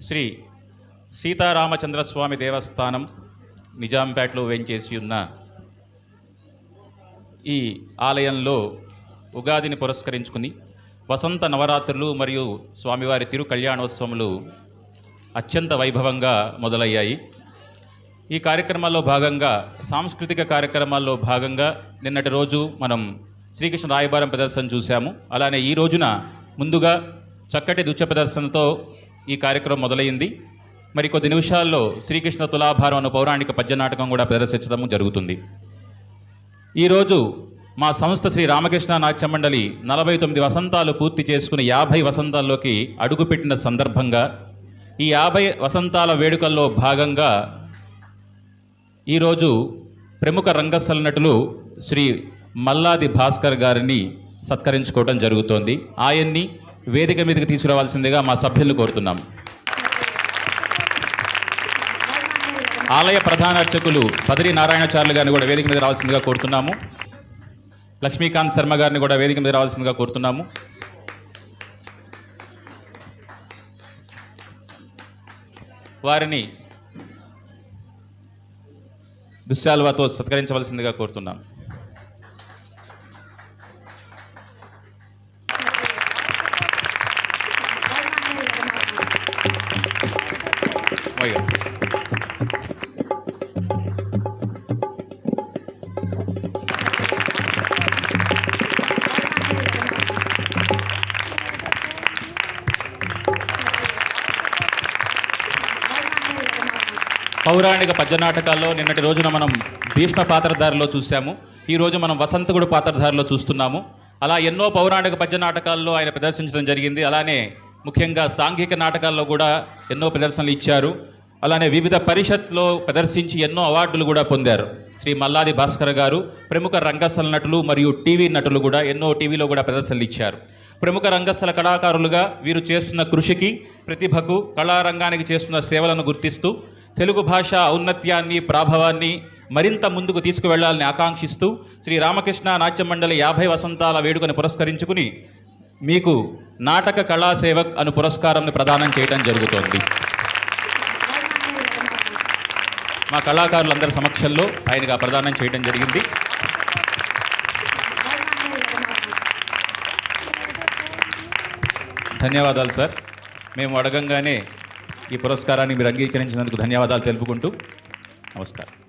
శ్రీ సీతారామచంద్రస్వామి దేవస్థానం నిజాంపేటలో వేంచేసి ఉన్న ఈ ఆలయంలో ఉగాదిని పురస్కరించుకుని వసంత నవరాత్రులు మరియు స్వామివారి తిరు కళ్యాణోత్సవములు అత్యంత వైభవంగా మొదలయ్యాయి. ఈ కార్యక్రమాల్లో భాగంగా సాంస్కృతిక కార్యక్రమాల్లో భాగంగా నిన్నటి రోజు మనం శ్రీకృష్ణ రాయబారం ప్రదర్శన చూశాము. అలానే ఈ రోజున ముందుగా చక్కటి నృత్య ప్రదర్శనతో ఈ కార్యక్రమం మొదలైంది. మరి కొద్ది నిమిషాల్లో శ్రీకృష్ణ తులాభారం అనే పౌరాణిక పద్య నాటకం కూడా ప్రదర్శించడం జరుగుతుంది. ఈరోజు మా సంస్థ శ్రీ రామకృష్ణ నాట్య మండలి నలభై తొమ్మిది వసంతాలు పూర్తి చేసుకుని యాభై వసంతాల్లోకి అడుగుపెట్టిన సందర్భంగా ఈ యాభై వసంతాల వేడుకల్లో భాగంగా ఈరోజు ప్రముఖ రంగస్థల నటులు శ్రీ మల్లాది భాస్కర్ గారిని సత్కరించుకోవడం జరుగుతోంది. ఆయన్ని వేదిక మీదకి తీసుకురావాల్సిందిగా మా సభ్యులను కోరుతున్నాం. ఆలయ ప్రధాన అర్చకులు పదిరి నారాయణచార్యులు గారిని కూడా వేదిక మీద రావాల్సిందిగా కోరుతున్నాము. లక్ష్మీకాంత్ శర్మ గారిని కూడా వేదిక మీద రావాల్సిందిగా కోరుతున్నాము. వారిని దుశ్శాల్వాతో సత్కరించవలసిందిగా కోరుతున్నాము Oiga. పౌరాణిక పద్య నాటకాల్లో నిన్నటి రోజున మనం భీష్మ పాత్రధారిలో చూసాము ఈ రోజు మనం వసంతకుడు పాత్రధారిలో చూస్తున్నాము. అలా ఎన్నో పౌరాణిక పద్య నాటకాల్లో ఆయన ప్రదర్శించడం జరిగింది. అలానే ముఖ్యంగా సాంఘిక నాటకాల్లో కూడా ఎన్నో ప్రదర్శనలు ఇచ్చారు. అలానే వివిధ పరిషత్లో ప్రదర్శించి ఎన్నో అవార్డులు కూడా పొందారు. శ్రీ మల్లాది భాస్కర్ గారు ప్రముఖ రంగస్థల నటులు మరియు టీవీ నటులు కూడా ఎన్నో టీవీలో కూడా ప్రదర్శనలు ఇచ్చారు. ప్రముఖ రంగస్థల కళాకారులుగా వీరు చేస్తున్న కృషికి ప్రతిభకు కళారంగానికి చేస్తున్న సేవలను గుర్తిస్తూ తెలుగు భాష ఔన్నత్యాన్ని ప్రాభవాన్ని మరింత ముందుకు తీసుకువెళ్ళాలని ఆకాంక్షిస్తూ శ్రీ రామకృష్ణ నాట్య మండలి యాభై వసంతాల వేడుకను పురస్కరించుకుని మీకు నాటక కళాసేవక్ అను పురస్కారంని ప్రదానం చేయడం జరుగుతోంది. మా కళాకారులందరి సమక్షంలో ఆయనగా ప్రదానం చేయడం జరిగింది. ధన్యవాదాలు సార్. మేము అడగంగానే ఈ పురస్కారాన్ని మీరు అంగీకరించినందుకు ధన్యవాదాలు తెలుపుకుంటూ నమస్కారం.